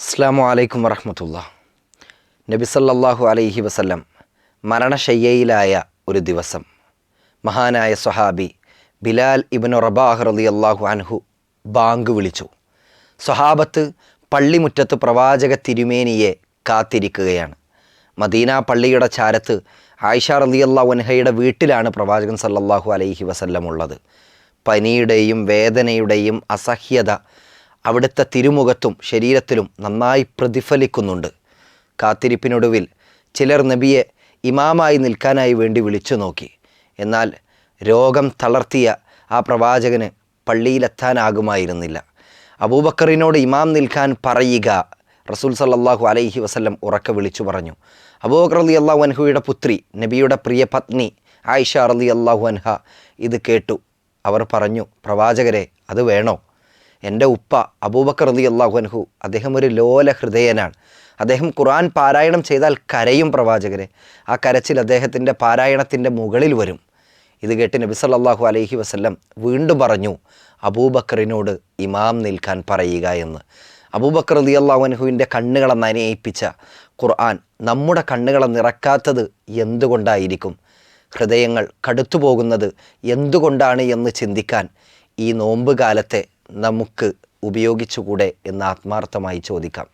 അസ്സാമു അലൈക്കും വറഹമത്തുള്ള. നബി സല്ലല്ലാഹു അലൈഹി വസല്ലം മരണശയ്യയിലായ ഒരു ദിവസം മഹാനായ സ്വഹാബി ബിലാൽ ഇബ്നു റബാഹ് റലി അള്ളാഹു അൻഹു ബാങ്ക് വിളിച്ചു. സ്വഹാബത്ത് പള്ളിമുറ്റത്ത് പ്രവാചക തിരുമേനിയെ കാത്തിരിക്കുകയാണ്. മദീന പള്ളിയുടെ ചാരത്ത് ആയിഷ അലി അള്ളാഹു അൻഹയുടെ വീട്ടിലാണ് പ്രവാചകൻ സല്ലല്ലാഹു അലൈഹി വസല്ലം ഉള്ളത്. പനിയുടെയും വേദനയുടെയും അസഹ്യത അവിടുത്തെ തിരുമുഖത്തും ശരീരത്തിലും നന്നായി പ്രതിഫലിക്കുന്നുണ്ട്. കാത്തിരിപ്പിനൊടുവിൽ ചിലർ നബിയെ ഇമാമായി നിൽക്കാനായി വേണ്ടി വിളിച്ചു നോക്കി. എന്നാൽ രോഗം തളർത്തിയ ആ പ്രവാചകന് പള്ളിയിലെത്താനാകുമായിരുന്നില്ല. അബൂബക്കറിനോട് ഇമാം നിൽക്കാൻ പറയുക റസൂൽ സല്ലാഹു അലൈഹി വസല്ലം ഉറക്കെ വിളിച്ചു പറഞ്ഞു. അബൂബക്കർ അലി അള്ളാഹു അൻഹുയുടെ പുത്രി നബിയുടെ പ്രിയ പത്നി ആയിഷ അറലി അള്ളാഹു അൻഹ ഇത് കേട്ടു. അവർ പറഞ്ഞു പ്രവാചകരെ അത് വേണോ? എന്റെ ഉപ്പ അബൂബക്കർ അലി അള്ളാഹു അൻഹു അദ്ദേഹം ഒരു ലോല ഹൃദയനാണ്. അദ്ദേഹം ഖുർആൻ പാരായണം ചെയ്താൽ കരയും പ്രവാചകരെ. ആ കരച്ചിൽ അദ്ദേഹത്തിന്റെ പാരായണത്തിന്റെ മുകളിൽ വരും. ഇത് കേട്ട് നബി സല്ലല്ലാഹു അലൈഹി വസ്ല്ലം വീണ്ടും പറഞ്ഞു അബൂബക്കറിനോട് ഇമാം നിൽക്കാൻ പറയുക എന്ന്. അബൂബക്കർ അലി അള്ളാഹു അൻഹുവിന്റെ കണ്ണുകളെ നനയിപ്പിച്ച ഖുർആൻ നമ്മുടെ കണ്ണുകളെ നിറക്കാത്തത് എന്തുകൊണ്ടായിരിക്കും? ഹൃദയങ്ങൾ കടുത്തുപോകുന്നത് എന്തുകൊണ്ടാണ് എന്ന് ചിന്തിക്കാൻ ഈ നോമ്പ് കാലത്തെ നമുക്ക് ഉപയോഗിച്ചുകൂടെ എന്ന് ആത്മാർത്ഥമായി ചോദിക്കാം.